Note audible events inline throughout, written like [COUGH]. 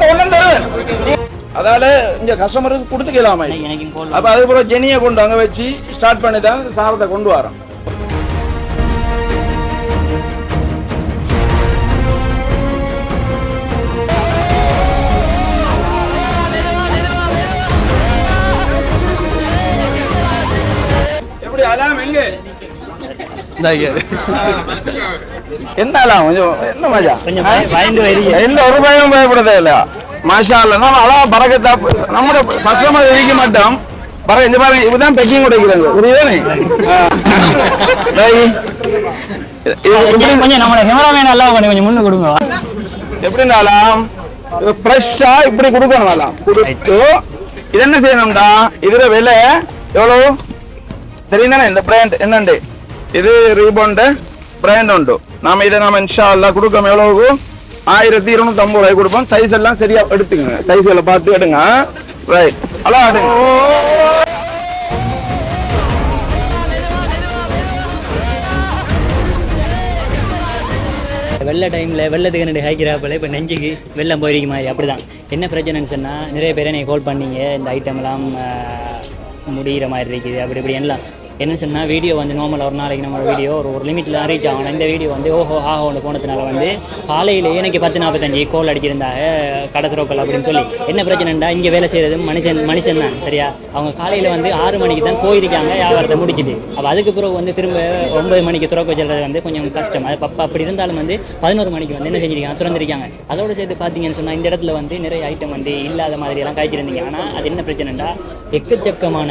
சாரத்தை ஒன்றும் தருவேன். அதால இங்க கஸ்டமருக்கு கொடுத்துக்கலாமா அப்ப அதுக்கப்புறம் ஜெனியை கொண்டு அங்க வச்சு ஸ்டார்ட் பண்ணி தான் சாரத்தை கொண்டு வரோம். எப்படி அலாம் எங்க? என்ன அலாம் கொஞ்சம் என்ன மஜா? கொஞ்சம் பய- பயந்து வரீங்க. எந்த ஒரு பயம் பயப்படுறதே இல்ல. மாஷா அல்ல நம்ம அழகா பறக்கத்தா நம்ம கஸ்டமர் இருக்க மாட்டோம். பற இந்த பாருங்க இதுதான் பெக்கிங் உடைக்கிறாங்க புரியுதானே கொஞ்சம் நம்மளோட கேமராமேன் எல்லாம் கொஞ்சம் கொஞ்சம் முன்னு கொடுங்க. எப்படினாலாம் ஃப்ரெஷ்ஷா இப்படி கொடுக்கணும் கொடுத்து இது என்ன செய்யணும்டா? இதுல விலை எவ்வளவு? தெரியும் தானே இந்த பிராண்ட் என்னண்டு? இது ரீபோண்ட பிராண்ட் உண்டு. நாம இதை நாம இன்ஷா அல்லா கொடுக்கோம் எவ்வளவு ஆயிரத்தி இருநூத்தி ஐம்பது ரூபாய் கொடுப்போம். சைஸ் எல்லாம் சரியா எடுத்துங்க சைஸ்களை பார்த்து எடுங்க. ரைட் அலா எடுங்க. வெள்ள டைமில் வெள்ளத்துக்கு ரெண்டு ஹைக்கிறாப்பில் இப்போ நெஞ்சுக்கு வெள்ளம் போயிருக்க மாதிரி அப்படி தான் என்ன பிரச்சனைன்னு சொன்னால் நிறைய பேர் நீங்கள் கால் பண்ணீங்க. இந்த ஐட்டம்லாம் முடிகிற மாதிரி இருக்குது. அப்படி இப்படி எல்லாம் என்ன சொன்னால் வீடியோ வந்து நார்மல் ஒரு நாளைக்கு நம்ம வீடியோ ஒரு ஒரு லிமிட்டில் தான் ரீச் ஆகணும். இந்த வீடியோ வந்து ஓஹோ ஒன்று போனதுனால வந்து காலையிலே எனக்கு பத்து நாற்பத்தஞ்சு கோல் அடிச்சிருந்தாங்க கடத்துறோக்கள் அப்படின்னு சொல்லி. என்ன பிரச்சனைண்டா இங்கே வேலை செய்கிறது மனுஷன் மனுஷன் தான் சரியா? அவங்க காலையில் வந்து ஆறு மணிக்கு தான் போயிருக்காங்க வியாபாரத்தை முடிக்குது. அப்போ அதுக்கு பிறகு வந்து திரும்ப ஒன்பது மணிக்கு துறக்க வச்சுறது வந்து கொஞ்சம் கஷ்டம். அது அப்போ அப்படி இருந்தாலும் வந்து பதினோரு மணிக்கு வந்து என்ன செஞ்சிருக்காங்க திறந்திருக்காங்க. அதோட சேர்த்து பார்த்தீங்கன்னு சொன்னால் இந்த இடத்துல வந்து நிறைய ஐட்டம் வந்து இல்லாத மாதிரி எல்லாம் காய்ச்சிருந்தீங்க. ஆனால் அது என்ன பிரச்சனைண்டா எக்கச்சக்கமான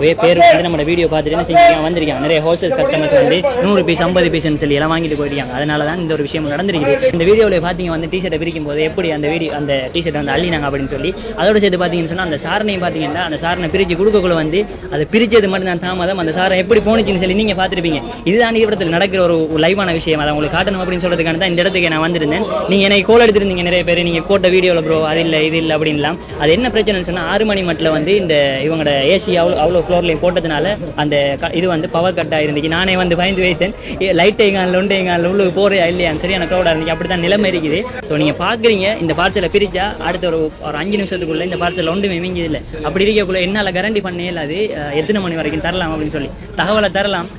வே- பேர் வந்து நம்மளோட வீடியோ பார்த்துட்டு என்ன வந்திருக்காங்க. நிறைய ஹோல்சேல் கஸ்டமர்ஸ் வந்து நூறு பீஸ் ஐம்பது பீஸ்னு சொல்லி எல்லாம் வாங்கிட்டு போயிருக்காங்க. அதனால தான் இந்த ஒரு விஷயம் நடந்திருக்குது. இந்த வீடியோவில் பார்த்தீங்க வந்து டிஷர்ட்டை பிரிக்கும் போது எப்படி அந்த வீடியோ அந்த டிஷர்ட்டை வந்து அள்ளினாங்க அப்படின்னு சொல்லி அதோட சேர்த்து பார்த்தீங்கன்னு சொன்னால் அந்த சாரணையும் பார்த்தீங்கன்னா அந்த சாரனை பிரித்து கொடுக்கக்குள்ள வந்து அதை பிரிச்சது மட்டும் தான் தாமதம். அந்த சாரை எப்படி போணுச்சுன்னு சொல்லி நீங்கள் பார்த்துருப்பீங்க இதுதான் இடத்துல நடக்கிற ஒரு லைவான விஷயம். அதை உங்களுக்கு காட்டணும் அப்படின்னு சொல்றதுக்கான தான் இந்த இடத்துக்கு நான் வந்திருந்தேன். நீங்கள் எனக்கு கோல் எடுத்திருந்தீங்க நிறைய பேர். நீங்கள் போட்ட வீடியோவில் ப்ரோ அது இல்லை இது இல்லை அப்படின்லாம் அது என்ன பிரச்சனைன்னு சொன்னால் ஆறு மணி மட்டில் வந்து இந்த இவங்களோட ஏசி அவ்வளோ அவ்வளோ ஃப்ளோர்லேயும் போட்டதுனால அந்த இது வந்து பவர் கட் ஆயிருந்துச்சு நானே வந்து பயந்து வைத்தேன். லைட் எங்கானில் லொண்டு எங்கானில் உள்ளுக்கு போகிறே இல்லையான்னு சரியான க்ரௌடாக இருந்துச்சு. அப்படி தான் நிலைமை இருக்குது. ஸோ நீங்கள் பார்க்குறீங்க இந்த பார்சலை பிரித்தா அடுத்த ஒரு ஒரு அஞ்சு நிமிஷத்துக்குள்ளே இந்த பார்சல் ஒன்றுமே மிஞ்சது இல்லை. அப்படி இருக்கக்குள்ள என்னால் கேரண்டி பண்ணே இல்லாது எத்தனை மணி வரைக்கும் தரலாம் அப்படின்னு சொல்லி. தகவலை தரலாம்.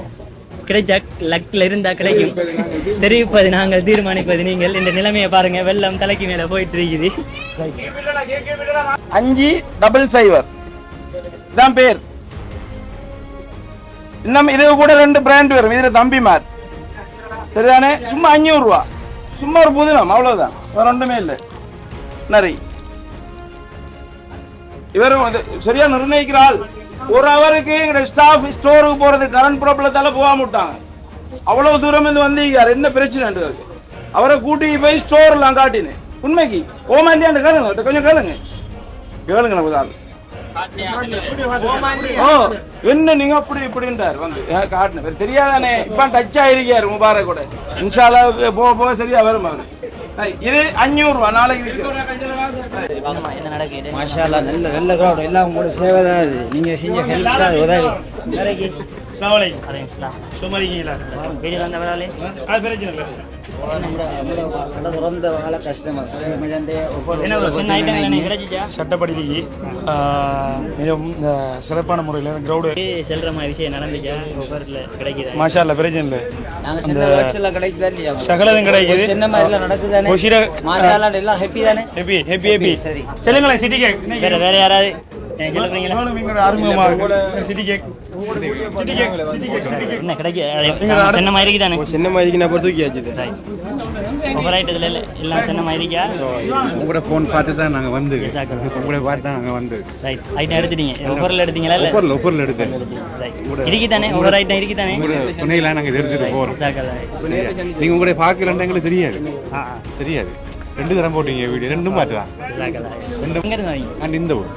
கிடைச்சா லக்கில் இருந்தால் கிடைக்கும். தெரிவிப்பது நாங்கள் தீர்மானிப்பது நீங்கள். இந்த நிலைமையை பாருங்க. வெள்ளம் தலைக்கு மேலே போயிட்டு இருக்குது அஞ்சு டபுள் சைவர் இதான் பேர். இன்னும் இது கூட ரெண்டு பிராண்ட் வரும். இதுல தம்பிமார். சரிதானே? சும்மா அஞ்சூறு ரூபா சும்மா ஒரு புதினம் அவ்வளவுதான். வேற ஒன்றுமே இல்லை. நரி. இவரும் அது சரியா நிர்ணயிக்கிறாள் ஒரு அவருக்கு ஸ்டாஃப் ஸ்டோருக்கு போறது கரண்ட் ப்ராப்ளத்தால போகாம விட்டாங்க. அவ்வளவு தூரம் இருந்து வந்தீங்க. என்ன பிரச்சனை அவரை கூட்டி போய் ஸ்டோர்லாம் காட்டினேன். உண்மைக்கு? ஓமாண்டியான்னு கேளுங்க கொஞ்சம் கேளுங்க. கேளுங்க நமக்கு தான் ஓ என்ன நீங்க அப்படி இப்படின்றார்? வந்து ஏன் காட்டின பேர் தெரியாதானே? இப்ப டச் ஆயிருக்காரு முபாரக் கூட. இன்ஷால்லாவுக்கு போக போக சரியா வரும் அவரு. இது அஞ்சூறு ரூபா நாளைக்கு விற்கிறோம் நல்ல நல்ல கிரௌட் எல்லாம் உங்களோட சேவை தான் நீங்க செஞ்ச ஹெல்ப் தான் அது வீடியோ என்ன சட்டப்படிக்கு மிகவும் சிறப்பான முறையில் கிரௌடு செல்ற மாதிரி விஷயம் நடந்துச்சா? கிடைக்குதா? மாஷா பிரச்சனை இல்லை. கிடைக்குதா இல்லையா? சகலதும் கிடைக்குது. ஒரு சின்ன மாதிரி எல்லாம் நடக்குதானே மாஷால்லா எல்லாம் ஹாப்பி தானே? ஹெப்பி ஹெப்பி ஹெப்பி சரி. சொல்லுங்களேன் சிட்டி கேக் வேற வேற யாராவது? அறிமுகமாக சிட்டி கேக் என்ன கிடைக்க சின்ன மாதிரி இருக்குதானே சின்ன மாதிரிக்கு நான் தூக்கி வச்சுது ஐட்டத்துல இல்ல எல்லாம் சின்ன மாதிரி இருக்கா உங்களோட ஃபோன் பார்த்து தான் நாங்கள் வந்து. உங்களை பார்த்து தான் நாங்கள் வந்து ரைட் ஐட்டம் எடுத்துட்டீங்க ஒவ்வொருல எடுத்தீங்களா இல்ல ஒஃபரில் ஒஃபரில் எடுத்தேன் இருக்குதானே ஒவ்வொரு ஐட்டம் இருக்குதானே உங்களோட துணையெல்லாம் நாங்கள் இதை எடுத்துகிட்டு போகிறோம் நீங்கள் உங்களை பார்க்கலன்னு எங்களுக்கு தெரியாது தெரியாது ரெண்டு தரம் போட்டீங்க வீடியோ ரெண்டும் பார்த்து தான் இந்த ஊர்.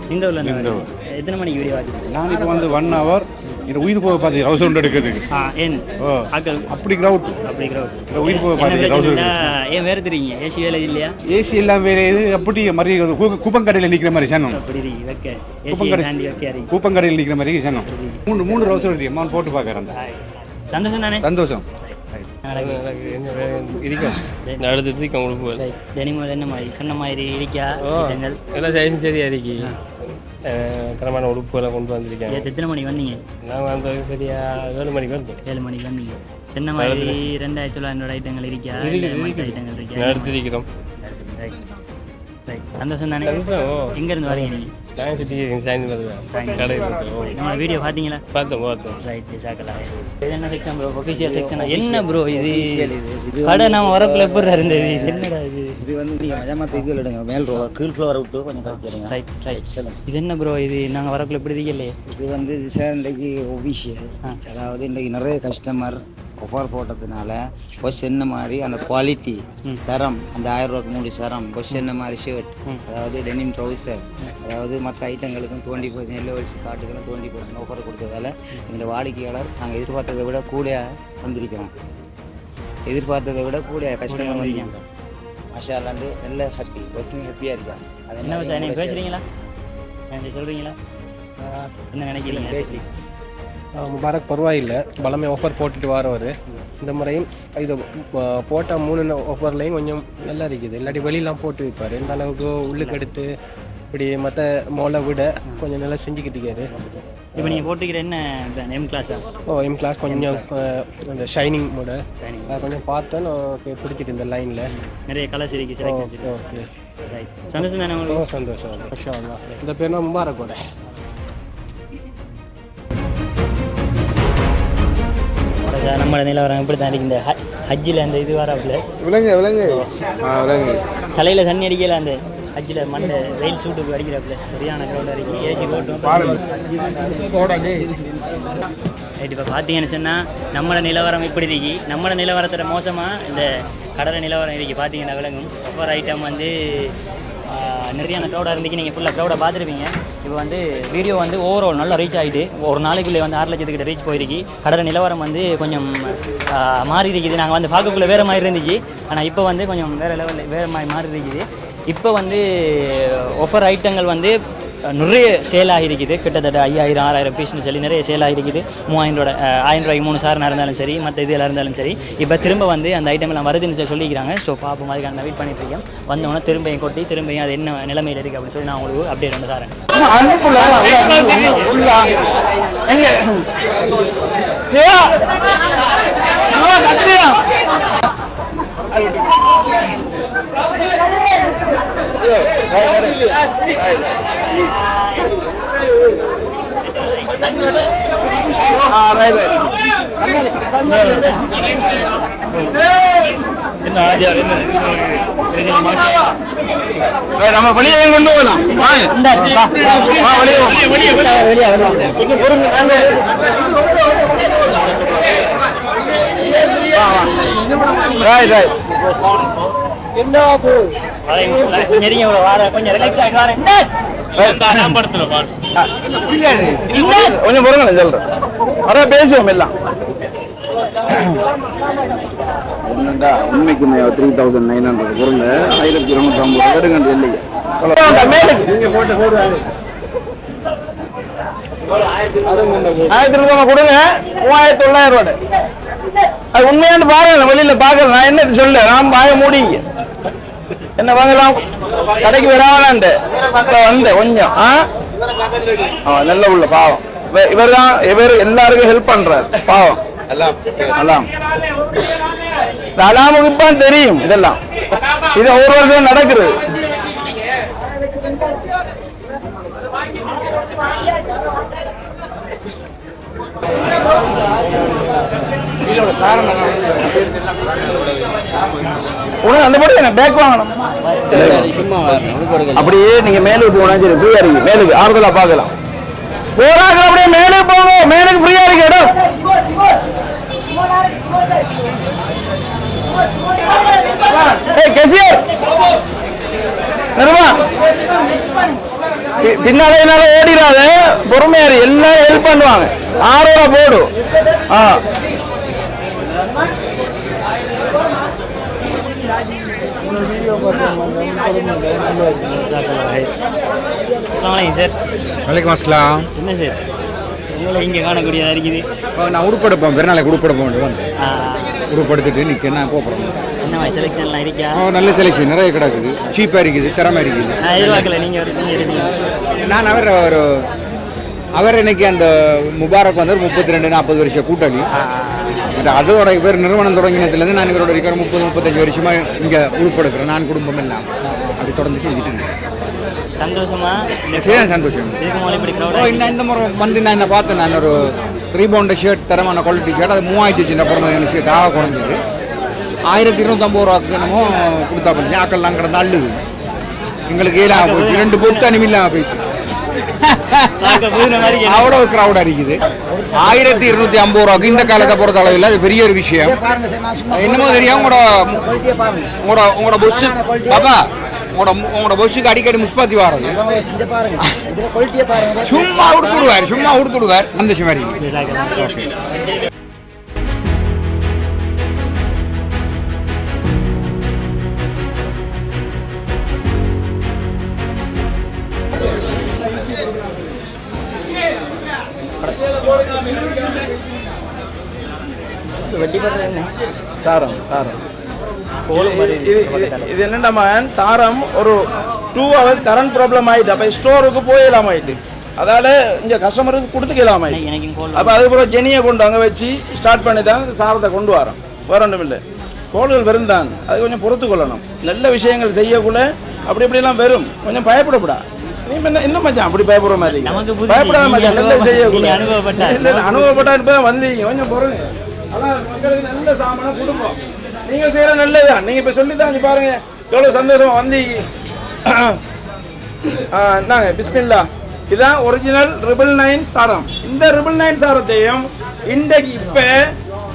எத்தனை மணிக்கு வீடியோ நான் இப்போ வந்து ஒன் ஹவர் இந்த உயிர் போக பார்த்து ஹவுஸ் ஒன்று எடுக்கிறதுக்கு. ஆ ஆக்கள் அப்படி கிரவுட் அப்படி கிரௌட் இந்த உயிர் போக என்ன பார்த்து ஹவுஸ் ஏன் வேறு தெரியுங்க? ஏசி வேலை இல்லையா? ஏசி எல்லாம் வேற இது அப்படி மாதிரி கூப்பங்கடையில் நிற்கிற மாதிரி சனம் அப்படி இருக்கு வைக்க. ஏசி கூப்பங்கடை கூப்பங்கடையில் நிற்கிற மாதிரி சனம் மூணு மூணு ரவுஸ் எடுத்து அம்மா போட்டு பார்க்குறேன் அந்த. சந்தோஷம் தானே? சந்தோஷம். என்ன நடந்துட்டு இருக்கேன் டெனிமல் என்ன மாதிரி சொன்ன மாதிரி இருக்கா? எல்லாம் சைஸும் சரியா இருக்கு தரமான உடுப்புகளை கொண்டு வந்திருக்கேன் எத்தனை மணிக்கு வந்தீங்க? நாங்கள் வந்த சரியா ஏழு மணிக்கு வந்தோம். ஏழு மணிக்கு வந்தீங்க. சொன்ன மாதிரி ரெண்டாயிரத்தி தொள்ளாயிரம் ஐட்டங்கள் இருக்கா. ஐட்டங்கள் இருக்கா? ரைட் சந்தோஷம் தானே? சந்தோஷம், ஓ. எங்க இருந்து வரீங்க நீங்க? நான் சுற்றி சாயந்தரம் கடை. ஓ. நம்ம வீடியோ பார்த்தீங்களா? பார்த்தோம் பார்த்தோம். ரைட் சாக்கலா இது என்ன செக்ஷன் ப்ரோ ஒஃபிஷியல் செக்ஷன் என்ன ப்ரோ இது? கடை நம்ம வரக்குள்ள எப்படி இருந்தது? இது என்னடா இது? இது வந்து நீங்கள் மஜாமத்து இதில் எடுங்க மேல் ரோ கீழ் ஃப்ளோரை விட்டு கொஞ்சம் கழிச்சிடுங்க ரைட் ரைட் இது என்ன ப்ரோ இது? நாங்கள் வரக்குள்ள இப்படி இருக்கலையே. இது வந்து சார் இன்றைக்கு ஒபிஷியல் ஆ. அதாவது இன்றைக்கு நிறைய கஸ்டமர் ஒஃபர் போட்டதுனால பஸ் என்ன மாதிரி அந்த குவாலிட்டி தரம் அந்த ஆயிரம் ரூபாய்க்கு மூடி சரம் பஸ் என்ன மாதிரி ஷர்ட் அதாவது டெனிம் ட்ரௌசர் அதாவது மற்ற ஐட்டங்களுக்கும் டுவெண்ட்டி பர்சன்ட் எல்லோ வயசு காட்டுகளும் டுவெண்ட்டி பர்சன்ட் ஆஃபர் கொடுத்ததால எங்கள் வாடிக்கையாளர் நாங்கள் எதிர்பார்த்ததை விட கூட வந்திருக்கிறோம். எதிர்பார்த்ததை விட கூட கஸ்டமர் வந்திருக்கிறோம். மஷா அல்லாண்டு நல்ல ஹாப்பி பஸ்ஸும் ஹாப்பியாக இருக்கா? அதே என்ன பேசுகிறீங்களா சொல்கிறீங்களா என்ன நினைக்கிறீங்க? பேசி முபாரக் பரவாயில்லை. பலமே ஆஃபர் போட்டுட்டு வரவர். இந்த முறையும் இது போட்ட மூணு ஆஃபர்லேயும் கொஞ்சம் நல்லா இருக்குது. இல்லாட்டி வெளியெல்லாம் போட்டு வைப்பார். இந்த அளவுக்கு உள்ளுக்கு எடுத்து இப்படி மற்ற மோளை விட கொஞ்சம் நல்லா செஞ்சுக்கிட்டு இருக்காரு. இப்போ நீங்கள் போட்டுக்கிற என்ன எம் கிளாஸா ஓ எம் கிளாஸ் கொஞ்சம் அந்த ஷைனிங் மோட அதை கொஞ்சம் பார்த்தேன் நான் பிடிச்சிட்டு இந்த லைனில் நிறைய கலர்ஸ் இருக்கு செலக்ஷன் ஓகே. சந்தோஷம் தானே ஓ சந்தோஷம். இந்த பேர்னா முபாரக்கோட. சார் நம்மளோட நிலவரம் இப்படி தான் இந்த ஹஜ்ஜில் அந்த இது வராப்புல விலங்கு விலங்கு. விலங்கு. தலையில் தண்ணி அடிக்கல அந்த ஹஜ்ஜில் மண்டை வெயில் சூட்டுக்கு அடிக்கிறாப்புல. சரியான க்ரௌண்ட் இருக்கு ஏசி போட்டும் ரைட் இப்போ பார்த்தீங்கன்னு சொன்னால் நம்மளோட நிலவரம் இப்படி இருக்கு. நம்மளோட நிலவரத்தோட மோசமாக இந்த கடலை நிலவரம் இருக்கு. பார்த்தீங்கன்னா விளங்கும் ஒவ்வொரு ஐட்டம் வந்து நிறையான க்ரௌடாக இருந்துச்சு. நீங்கள் ஃபுல்லாக க்ரௌடாக பார்த்துருப்பீங்க. இப்போ வந்து வீடியோ வந்து ஓவரால் நல்லா ரீச் ஆகிட்டு ஒரு நாளைக்குள்ளே வந்து ஆறு லட்சத்துக்கிட்ட ரீச் போயிருக்கு. கடலை நிலவரம் வந்து கொஞ்சம் மாறி இருக்குது நாங்கள் வந்து பார்க்கக்குள்ளே வேறு மாதிரி இருந்துச்சு. ஆனால் இப்போ வந்து கொஞ்சம் வேறு லெவலில் வேறு மாதிரி மாறி இருக்குது இப்போ வந்து ஒஃபர் ஐட்டங்கள் வந்து நிறைய சேலாக இருக்குது கிட்டத்தட்ட ஐயாயிரம் ஆறாயிரம் பீஸ்னு சொல்லி நிறைய சேல் ஆகிருக்குது மூவாயிரம் ரூபா ஆயிரம் ரூபாய்க்கு மூணு சாரணாக இருந்தாலும் சரி மற்ற இதெல்லாம் இருந்தாலும் சரி இப்போ திரும்ப வந்து அந்த ஐட்டம் எல்லாம் வருதுன்னு சொல்லி சொல்லிக்கிறாங்க. ஸோ பார்ப்போம் அதுக்கான நான் வெயிட் பண்ணிட்டு இருக்கேன். வந்தோடனே திரும்பியும் கொட்டி திரும்பியும் அது என்ன நிலைமையில் இருக்குது அப்படின்னு சொல்லி நான் உங்களுக்கு அப்டேட் வந்து தரேன். சிவா சிவா கத்தியா நம்ம வெளியே கொண்டு போகலாம்? வெளியே. கொஞ்சம் பொறுங்க, வா. கொஞ்சம் நெருங்கி இவ்வளோ வார கொஞ்சம் ரிலாக்ஸ் வரேன். கொஞ்சம் பொறுங்க சொல்றேன். வர பேசுவோம் எல்லாம். என்னடா உண்மைக்குமே த்ரீ தௌசண்ட் நைன் ஹண்ட்ரட் பொருள் ஆயிரத்தி இருநூத்தி ஐம்பது வருங்கண்டு இல்லையா ஆயிரத்தி ரூபாய் கொடுங்க. மூவாயிரத்தி தொள்ளாயிரம் ரூபாய். அது உண்மையானு பாருங்க வெளியில பாக்கல நான் என்ன சொல்ல? நான் பாய மூடிங்க. என்ன வாங்கலாம்? கடைக்கு வராமலான்ட்டு இப்போ வந்தேன் கொஞ்சம் ஆ? ஆ, நல்ல உள்ள பாவம். இவர் தான் இவர் எல்லாருக்கும் ஹெல்ப் பண்றாரு. பாவம். அலாம். இந்த அலாமுக்கு தெரியும் இதெல்லாம். இது ஒரு வருஷம் நடக்குது. உனக்கு அந்த படி எனக்கு பேக் வாங்கணும். அப்படியே நீங்க மேலுக்கு போனா சரி ஃப்ரீயா இருக்கு மேலுக்கு ஆறுதலா பார்க்கலாம். போறாங்க அப்படியே மேலுக்கு போங்க. மேலுக்கு ஃப்ரீயா இருக்கு இடம். ஏய் கெசியர். நிர்மா பி- பின்னால என்னால ஓடிடாத பொறுமையாரு எல்லாரும் ஹெல்ப் பண்ணுவாங்க. ஆறோட போடு. ஆ. சார் வலைக்கம் அஸ்லாம் என்ன சார் உங்களை இங்கே காணக்கூடியதாக இருக்குது நான் உடுப்படுப்போம் பெருநாளைக்கு உடுப்படுப்போம் வந்து. ஆ, உருப்படுத்திட்டு நிற்க நான் போகிறேன் என்ன மாதிரி செலெக்ஷன்லாம் இருக்கா? நல்ல செலெக்ஷன் நிறைய கிடக்குது. சீப்பாக இருக்குது. திறமை இருக்குது. நான் எதிர்பார்க்கல. நீங்கள் ஒரு நான் அவர் ஒரு அவர் இன்னைக்கு அந்த முபாரக் வந்து ஒரு முப்பத்தி ரெண்டு நாற்பது வருஷம் கூட்டாளி பட் அதோட இவர் நிறுவனம் தொடங்கினதுலேருந்து நான் இவரோட இருக்கிற முப்பது முப்பத்தஞ்சு வருஷமா இங்கே உருப்படுக்கிறேன் நான் குடும்பம் எல்லாம். அப்படி தொடர்ந்து செஞ்சுட்டு. சந்தோஷமா? சந்தோஷம். இந்த முறை வந்து நான் என்ன பார்த்தேன் நான் ஒரு ரீபவுண்ட் ஷர்ட் தரமான குவாலிட்டி ஷர்ட் அது மூவாயிரத்தி சின்ன பிறந்த ஷர்ட் ஆக குறைஞ்சது. ஆயிரத்தி இருநூத்தம்பது ரூபாய்க்கு என்னமோ கொடுத்தா பண்ணி ஆக்கள்லாம் கிடந்து அள்ளுது. எங்களுக்கு ஏழாம போச்சு ரெண்டு பொட்டு அனுமி இல்லாமல் போயிடுச்சு பார்க்க புதின மாதிரி இருக்கு. அவ்வளவு கிரௌடா இருக்குது ஆயிரத்தி இருநூத்தி ஐம்பது ரூபாய்க்கு இந்த காலத்தை பொறுத்த அளவில் அது பெரிய ஒரு விஷயம். என்னமோ தெரியும் உங்களோட உங்களோட உங்களோட பொஸ் பாப்பா உங்களோட உங்களோட பொஸ்ஸுக்கு அடிக்கடி முஸ்பாத்தி வாரது. சும்மா உடுத்துடுவார் சும்மா உடுத்துடுவார் சந்தோஷம் மாதிரி என்ன? சாரம் சாரம். இது என்னடா மகன்? சாரம் ஒரு டூ ஹவர்ஸ் கரண்ட் ப்ராப்ளம் ஆயிட்டு அப்போ ஸ்டோருக்கு போயிடலாம் ஆயிட்டு. அதால இங்கே கஸ்டமருக்கு கொடுத்துக்கலாம் அப்போ அதுக்கப்புறம் ஜெனியை கொண்டு அங்கே வச்சு ஸ்டார்ட் பண்ணி தான் சாரத்தை கொண்டு வரோம். வேற ஒன்றும் இல்லை. கோள்கள் வரும் தான். அது கொஞ்சம் பொறுத்து கொள்ளணும். நல்ல விஷயங்கள் செய்யக்குள்ள அப்படி இப்படிலாம் வரும் கொஞ்சம் பயப்படக்கூடா நீ என்ன இன்னும் மச்சான் அப்படி பயப்படுற மாதிரி. பயப்படாத மச்சான் நல்ல செய்யக்குள்ள. அனுபவப்பட்டா இப்போ தான் வந்தீங்க. கொஞ்சம் பொறுங்க அதான் மக்களுக்கு நல்ல சாமான குடும்பம் நீங்க செய்யற நல்லதுதான். நீங்க இப்ப சொல்லி தான் பாருங்க. எவ்வளவு சந்தோஷமா வந்து என்னங்க இந்தாங்க பிஸ்மில்லா. இதான் ஒரிஜினல் ரிபிள் நைன் சாரம். இந்த ரிபிள் நைன் சாரத்தையும் இன்றைக்கு இப்ப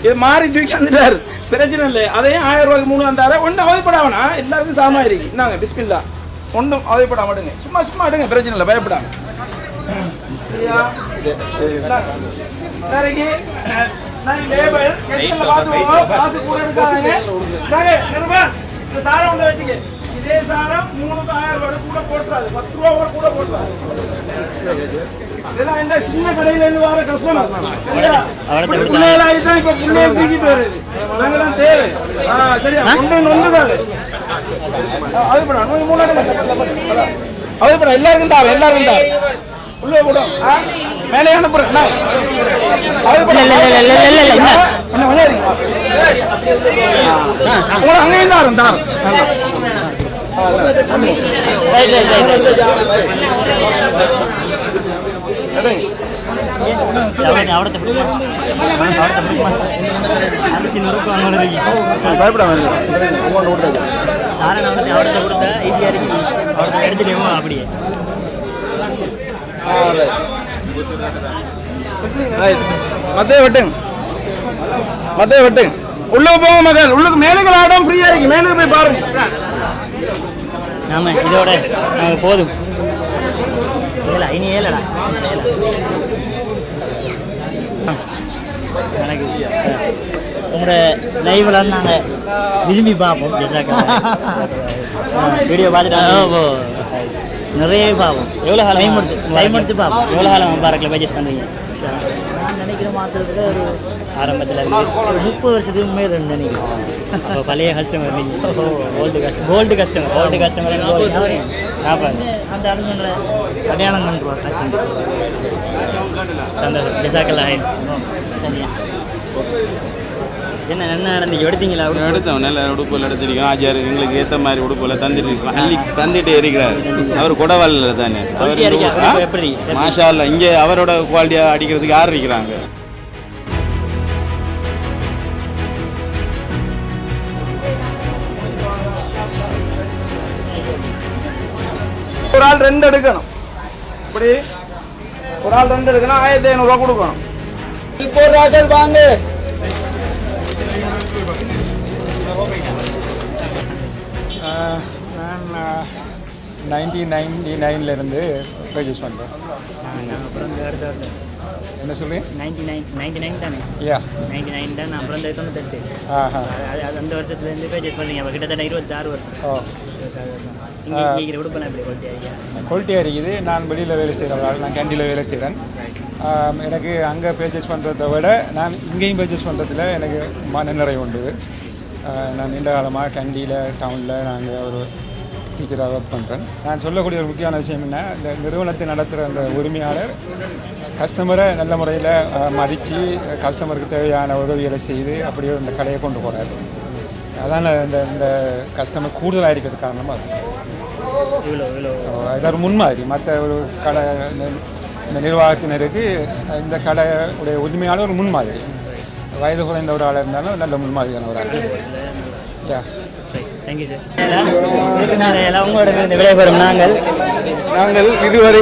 இது மாறி தூக்கி வந்துட்டார். பிரச்சனை இல்லை. அதையும் ஆயிரம் ரூபாய்க்கு மூணு வந்தார. ஒன்றும் அவதிப்படாமனா? எல்லாருக்கும் சாமா இருக்கு. என்னங்க பிஸ்மில்லா. ஒன்றும் அவதிப்படாம அடுங்க சும்மா சும்மா அடுங்க பிரச்சனை இல்லை. பயப்படாம. சரியா? காசு கூட எடுக்காதீங்க. இந்தாங்க, நிருபன், இந்த சாரம் வந்து வச்சுக்க. இதே சாரம் மூணுக்கு ஆயிரம் ரூபாய் கூட போட்டுறாது. பத்து ரூபா கூட கூட போட்டுறாது. இதெல்லாம் இந்த சின்ன கடையில இருந்து வர கஸ்டமர் அவர்ட்ட இப்ப பிள்ளைகள் தூக்கிட்டு வருது. நாங்கெல்லாம் தேவை. ஆ சரியா? கொண்டு வந்துடாது அது பண்ண மூணு அது பண்ண எல்லாருக்கும் தாரு எல்லாருக்கும் தாரு. உள்ள கூட? மேலே அனுப்புறேன் அங்கேயும் தாரும் தாரும் ரைட். ரைட் மத்தைய வெட்டுங்க. மத்தைய வெட்டுங்க. உள்ள போங்க மகள் உள்ளுக்கு மேலுக்கு ஆடம் ஃப்ரீயா இருக்கு. மேலுக்கு போய் பாருங்க. நாம இதோட போதும். ஏழா இனி ஏழடா. எனக்கு உங்களோட லைவ்ல நாங்கள் விரும்பி பார்ப்போம். [LAUGHS] வீடியோ பார்த்துட்டு நிறைய பார்ப்போம் எவ்வளோ காலம்? டைம் எடுத்து டைம் எடுத்து பார்ப்போம் எவ்வளோ காலம் பாரக்கில் பர்ச்சேஸ் பண்ணுறீங்க நான் நினைக்கிற மாத்திரத்தில் ஒரு ஆரம்பத்தில் இருந்து? முப்பது வருஷத்துக்கு மேலே நினைக்கிறேன். அப்போ பழைய கஸ்டமர் நீங்கள் old customer gold customer old customer அந்த ஆளுங்களை அடையாளம் பண்ணுறோம் சந்தோஷம். ஜெசாக்கல்லா சரியா. என்ன என்ன நடந்து எடுத்தீங்களா? எடுத்தோம். நல்ல உடுப்புகள் எடுத்திருக்கோம். ஆச்சார் எங்களுக்கு ஏற்ற மாதிரி உடுப்புல தந்துட்டு இருக்கோம் அள்ளி தந்துட்டே இருக்கிறார். அவர் குடவாளில் தானே. அவர் எப்படி? மாஷா அல்லா இங்கே அவரோட குவாலிட்டியாக அடிக்கிறதுக்கு யார் இருக்கிறாங்க? ஒரு ஆள் ரெண்டு எடுக்கணும். இப்படி ஒரு ஆள் ரெண்டு எடுக்கணும் ஆயிரத்தி ஐநூறுரூவா கொடுக்கணும். இப்போ ராஜல் வாங்க நான் நைன்டீன் நைன்டி நைன்லேருந்து பர்ச்சேஸ் பண்ணுறேன் நான் பிறந்த வருஷம் என்ன சொல்லி? நைன்டி நைன் நைன்டி நைன் தானே? யா நைன்டி நைன் தான் நான் பிறந்த தொண்ணூத்தெட்டு அது அந்த வருஷத்துலேருந்து பர்ச்சேஸ் பண்ணுறீங்க அப்போ கிட்டத்தட்ட இருபத்தாறு வருஷம். ஓ. குவாலிட்டியாக இருக்குது நான் வெளியில் வேலை செய்கிற ஆள் நான் கேண்டீனில் வேலை செய்கிறேன் எனக்கு அங்கே பர்ச்சேஸ் பண்ணுறதை விட நான் இங்கேயும் பர்ச்சேஸ் பண்ணுறதுல எனக்கு மன நிறைவு உண்டு. நான் நீண்ட காலமாக கண்டியில் டவுனில் நாங்கள் ஒரு டீச்சராக ஒர்க் பண்ணுறேன் நான் சொல்லக்கூடிய ஒரு முக்கியமான விஷயம் என்ன இந்த நிறுவனத்தை நடத்துகிற அந்த உரிமையாளர் கஸ்டமரை நல்ல முறையில் மதித்து கஸ்டமருக்கு தேவையான உதவிகளை செய்து அப்படியே இந்த கடையை கொண்டு போகிறாரு அதான் இந்த இந்த கஸ்டமர் கூடுதலாக இருக்கிறது காரணமாக இவ்வளோ இது ஒரு முன்மாதிரி. மற்ற ஒரு கடை இந்த- நிர்வாகத்தினருக்கு இந்த கடையுடைய உரிமையாளர் ஒரு முன்மாதிரி. வயது குறைந்த ஒரு ஆளாக இருந்தாலும் நல்ல முன்மாதிரியான ஒரு ஆள். தேங்க்யூ சார் உங்களோட விடைபெறும் நாங்கள். நாங்கள் இதுவரை.